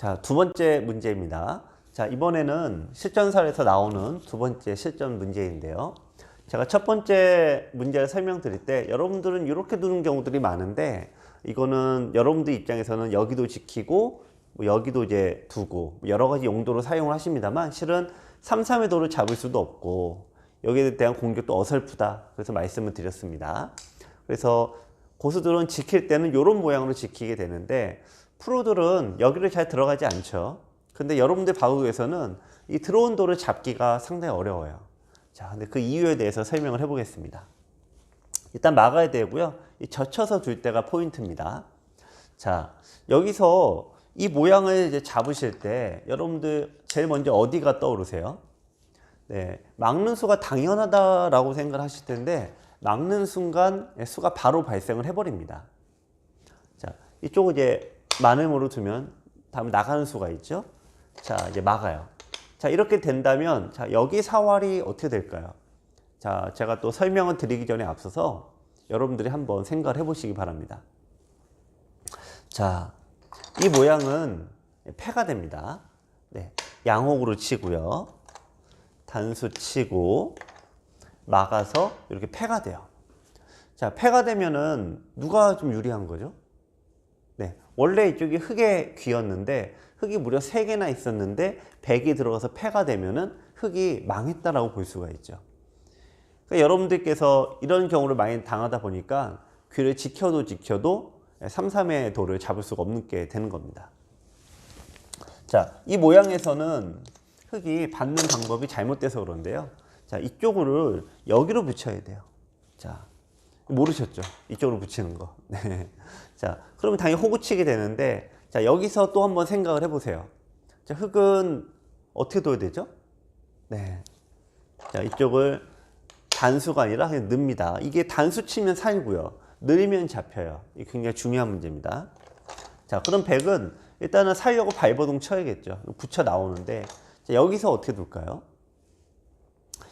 자, 두 번째 문제입니다. 자, 이번에는 실전설에서 나오는 두 번째 실전 문제인데요. 제가 첫 번째 문제를 설명드릴 때 여러분들은 이렇게 두는 경우들이 많은데 이거는 여러분들 입장에서는 여기도 지키고 뭐 여기도 이제 두고 뭐 여러 가지 용도로 사용을 하십니다만 실은 3, 3의 도를 잡을 수도 없고 여기에 대한 공격도 어설프다. 그래서 말씀을 드렸습니다. 그래서 고수들은 지킬 때는 이런 모양으로 지키게 되는데 프로들은 여기를 잘 들어가지 않죠. 근데 여러분들 바우에서는 이 들어온 돌을 잡기가 상당히 어려워요. 자, 근데 그 이유에 대해서 설명을 해보겠습니다. 일단 막아야 되고요. 이 젖혀서 둘 때가 포인트입니다. 자, 여기서 이 모양을 이제 잡으실 때 여러분들 제일 먼저 어디가 떠오르세요? 네, 막는 수가 당연하다라고 생각을 하실 텐데 막는 순간 수가 바로 발생을 해버립니다. 자, 이쪽을 이제 마늘모로 두면 다음에 나가는 수가 있죠. 자, 이제 막아요. 자, 이렇게 된다면 자, 여기 사활이 어떻게 될까요? 자, 제가 또 설명을 드리기 전에 앞서서 여러분들이 한번 생각을 해보시기 바랍니다. 자, 이 모양은 패가 됩니다. 네, 양옥으로 치고요. 단수 치고 막아서 이렇게 패가 돼요. 자, 패가 되면은 누가 좀 유리한 거죠? 네, 원래 이쪽이 흙의 귀였는데 흙이 무려 3개나 있었는데 100이 들어가서 패가 되면은 흙이 망했다라고 볼 수가 있죠. 그러니까 여러분들께서 이런 경우를 많이 당하다 보니까 귀를 지켜도 지켜도 3, 3의 돌을 잡을 수가 없는 게 되는 겁니다. 자, 이 모양에서는 흙이 받는 방법이 잘못돼서 그런데요. 자, 이쪽으로 여기로 붙여야 돼요. 자, 모르셨죠? 이쪽으로 붙이는 거. 네. 자, 그러면 당연히 호구치게 되는데, 자, 여기서 또 한번 생각을 해보세요. 자, 흙은 어떻게 둬야 되죠? 네. 자, 이쪽을 단수가 아니라 그냥 넣습니다. 이게 단수 치면 살고요. 늘리면 잡혀요. 이게 굉장히 중요한 문제입니다. 자, 그럼 100은 일단은 살려고 발버둥 쳐야겠죠. 붙여 나오는데, 자, 여기서 어떻게 둘까요?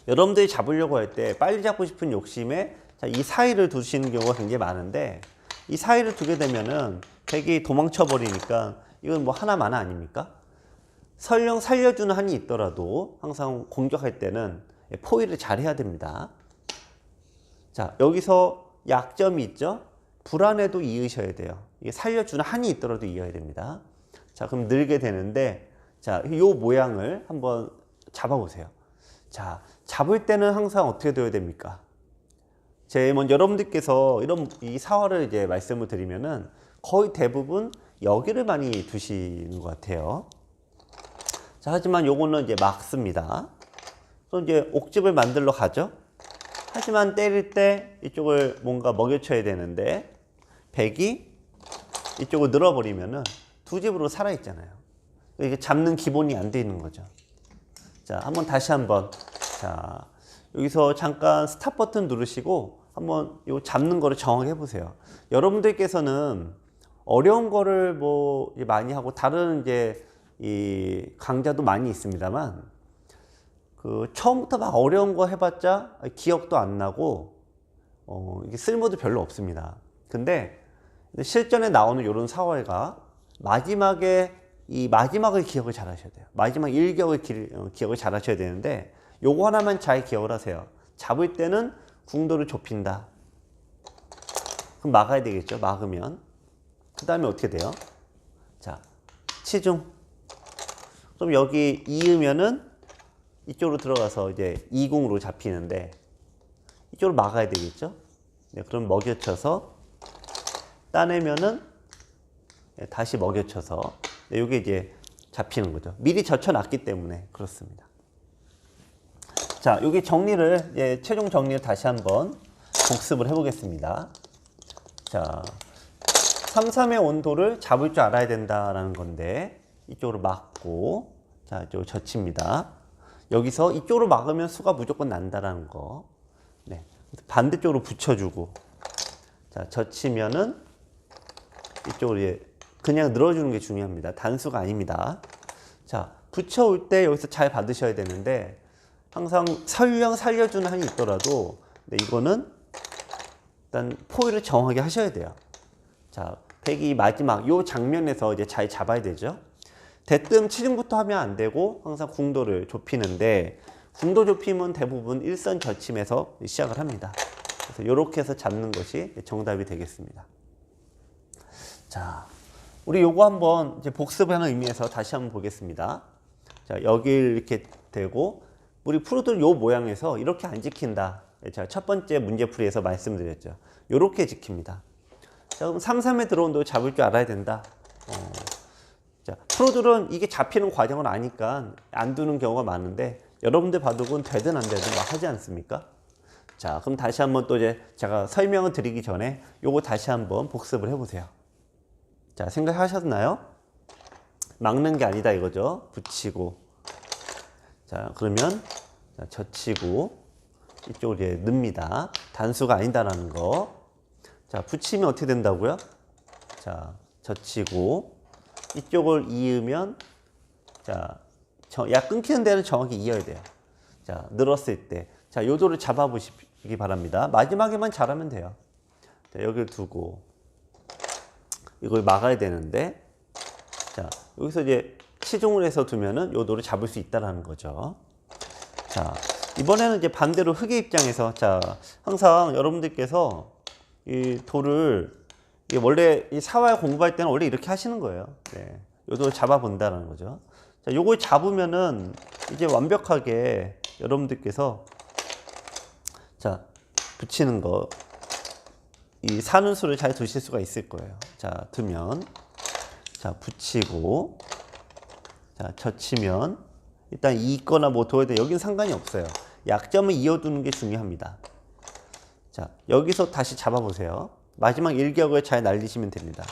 여러분들이 잡으려고 할 때 빨리 잡고 싶은 욕심에 자, 이 사이를 두시는 경우가 굉장히 많은데 이 사이를 두게 되면은 백이 도망쳐 버리니까 이건 뭐 하나만 아닙니까? 설령 살려주는 한이 있더라도 항상 공격할 때는 포위를 잘 해야 됩니다. 자, 여기서 약점이 있죠? 불안해도 이으셔야 돼요. 이게 살려주는 한이 있더라도 이어야 됩니다. 자, 그럼 늘게 되는데 자, 요 모양을 한번 잡아보세요. 자, 잡을 때는 항상 어떻게 되어야 됩니까? 제 먼저 여러분들께서 이런 이 사활을 이제 말씀을 드리면은 거의 대부분 여기를 많이 두시는 것 같아요. 자, 하지만 요거는 이제 막습니다. 또 이제 옥집을 만들러 가죠. 하지만 때릴 때 이쪽을 뭔가 먹여쳐야 되는데 백이 이쪽을 늘어버리면은 두 집으로 살아 있잖아요. 이게 잡는 기본이 안 돼 있는 거죠. 자, 한번 다시 한번 자 여기서 잠깐 스탑 버튼 누르시고 한번 요 잡는 거를 정하게 해보세요. 여러분들께서는 어려운 거를 뭐 많이 하고 다른 이제 이 강좌도 많이 있습니다만 그 처음부터 막 어려운 거 해봤자 기억도 안 나고 어 이게 쓸모도 별로 없습니다. 근데 실전에 나오는 이런 사활가 마지막에 이 마지막을 기억을 잘 하셔야 돼요. 마지막 일격을 기, 어, 기억을 잘 하셔야 되는데 요거 하나만 잘 기억을 하세요. 잡을 때는 궁도를 좁힌다. 그럼 막아야 되겠죠. 막으면. 그 다음에 어떻게 돼요? 자, 치중. 그럼 여기 이으면은 이쪽으로 들어가서 이제 이궁으로 잡히는데 이쪽으로 막아야 되겠죠. 네, 그럼 먹여쳐서 따내면은 네, 다시 먹여쳐서 네, 이게 이제 잡히는 거죠. 미리 젖혀놨기 때문에 그렇습니다. 자, 여기 정리를 예, 최종 정리를 다시 한번 복습을 해보겠습니다. 자, 3, 3의 온도를 잡을 줄 알아야 된다라는 건데 이쪽으로 막고 자, 이쪽 젖힙니다. 여기서 이쪽으로 막으면 수가 무조건 난다라는 거. 네, 반대쪽으로 붙여주고 자, 젖히면은 이쪽으로 예, 그냥 늘어주는 게 중요합니다. 단수가 아닙니다. 자, 붙여올 때 여기서 잘 받으셔야 되는데 항상 설령 살려주는 한이 있더라도 네, 이거는 일단 포위를 정확하게 하셔야 돼요. 자, 백이 마지막 요 장면에서 이제 잘 잡아야 되죠. 대뜸 치중부터 하면 안 되고 항상 궁도를 좁히는데 궁도 좁힘은 대부분 일선 저침에서 시작을 합니다. 그래서 이렇게 해서 잡는 것이 정답이 되겠습니다. 자, 우리 요거 한번 이제 복습하는 의미에서 다시 한번 보겠습니다. 자, 여기 이렇게 되고 우리 프로들 요 모양에서 이렇게 안 지킨다. 제가 첫 번째 문제풀이에서 말씀드렸죠. 요렇게 지킵니다. 자, 그럼 3, 3에 들어온 도 잡을 줄 알아야 된다. 어. 자, 프로들은 이게 잡히는 과정을 아니까 안 두는 경우가 많은데 여러분들 바둑은 되든 안 되든 막 하지 않습니까? 자, 그럼 다시 한번 또 이제 제가 설명을 드리기 전에 요거 다시 한번 복습을 해보세요. 자, 생각하셨나요? 막는 게 아니다 이거죠. 붙이고. 자, 그러면 자, 젖히고 이쪽으로 이제 넣습니다. 단수가 아니다라는 거. 자, 붙이면 어떻게 된다고요? 자, 젖히고 이쪽을 이으면 자, 저- 약 끊기는 데는 정확히 이어야 돼요. 자, 늘었을 때. 자, 요도를 잡아보시기 바랍니다. 마지막에만 잘하면 돼요. 자, 여기를 두고 이걸 막아야 되는데 자, 여기서 이제 치중을 해서 두면은 요도를 잡을 수 있다라는 거죠. 자, 이번에는 이제 반대로 흑의 입장에서 자, 항상 여러분들께서 이 돌을 이게 원래 이 사활 공부할 때는 원래 이렇게 하시는 거예요. 네. 요도를 잡아 본다는 거죠. 자, 요걸 잡으면은 이제 완벽하게 여러분들께서 자, 붙이는 거 이 사는 수를 잘 두실 수가 있을 거예요. 자, 두면 자, 붙이고 자, 젖히면 일단 이거나 뭐 둬야 돼. 여긴 상관이 없어요. 약점을 이어두는 게 중요합니다. 자, 여기서 다시 잡아보세요. 마지막 일격을 잘 날리시면 됩니다.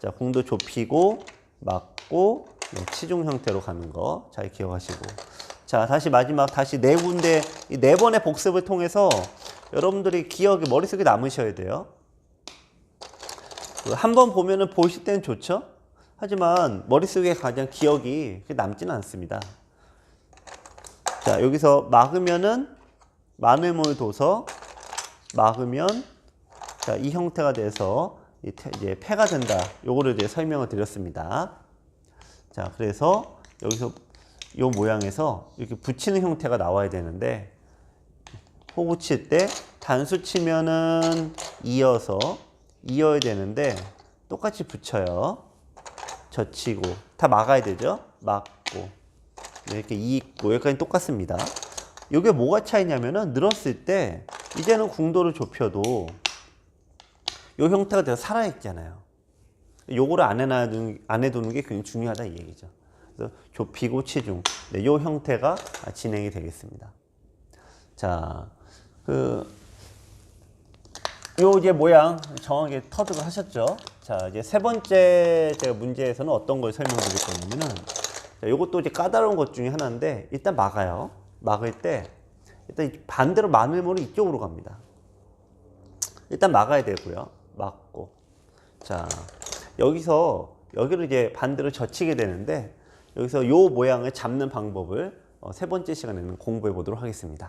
자, 궁도 좁히고, 막고, 네, 치중 형태로 가는 거 잘 기억하시고. 자, 다시 마지막, 다시 네 군데, 이 네 번의 복습을 통해서 여러분들이 기억이 머릿속에 남으셔야 돼요. 한 번 보면은 보실 때는 좋죠? 하지만 머릿속에 가장 기억이 남지는 않습니다. 자, 여기서 막으면은 마늘물 둬서 막으면 자, 이 형태가 돼서 이제 폐가 된다. 요거를 이제 설명을 드렸습니다. 자, 그래서 여기서 요 모양에서 이렇게 붙이는 형태가 나와야 되는데 호구 칠 때 단수 치면은 이어서 이어야 되는데 똑같이 붙여요. 젖히고 다 막아야 되죠. 막고 네, 이렇게 이있고 여기까지 똑같습니다. 이게 뭐가 차이냐면은 늘었을 때 이제는 궁도를 좁혀도 요 형태가 돼서 살아있잖아요. 요거를 안 해놔두는, 안 해두는 게 굉장히 중요하다 이 얘기죠. 그래서 좁히고 치중. 네, 요 형태가 진행이 되겠습니다. 자, 그, 요 이제 모양 정확하게 터득을 하셨죠? 자, 이제 세 번째 제가 문제에서는 어떤 걸 설명드릴 거냐면은, 자, 요것도 이제 까다로운 것 중에 하나인데, 일단 막아요. 막을 때, 일단 반대로 마늘물은 이쪽으로 갑니다. 일단 막아야 되고요. 막고. 자, 여기서, 여기를 이제 반대로 젖히게 되는데, 여기서 요 모양을 잡는 방법을 어, 세 번째 시간에는 공부해 보도록 하겠습니다.